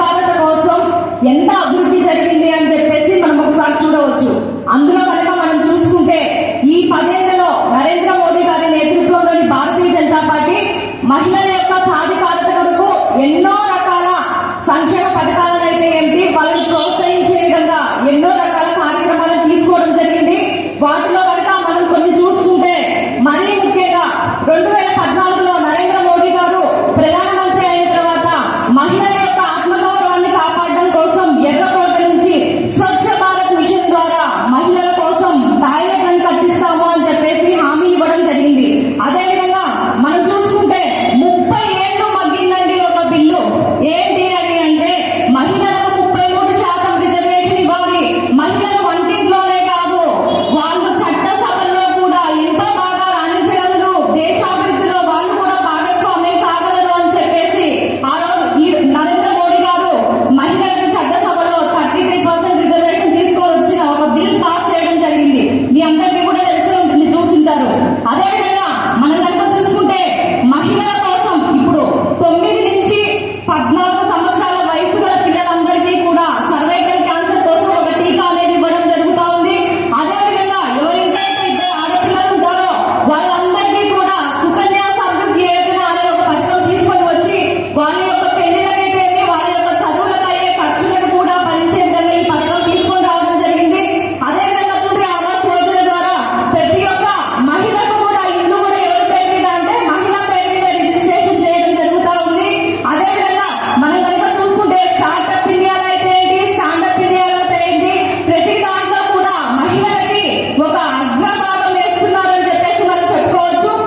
భారత కోసం ఎంత అభివృద్ధి జరిగింది అని చెప్పేసి మనం ఒకసారి చూడవచ్చు. అందులో కనుక మనం చూసుకుంటే ఈ పదేళ్ళలో నరేంద్ర మోడీ గారి నేతృత్వంలోని భారతీయ జనతా పార్టీ మహిళల యొక్క సాధికారత కొరకు ఎన్నో రకాల సంక్షేమ పథకాలను అయితే ఏమిటి వాళ్ళని ప్రోత్సహించే విధంగా ఎన్నో రకాల కార్యక్రమాలను తీసుకోవడం జరిగింది. వాటిలో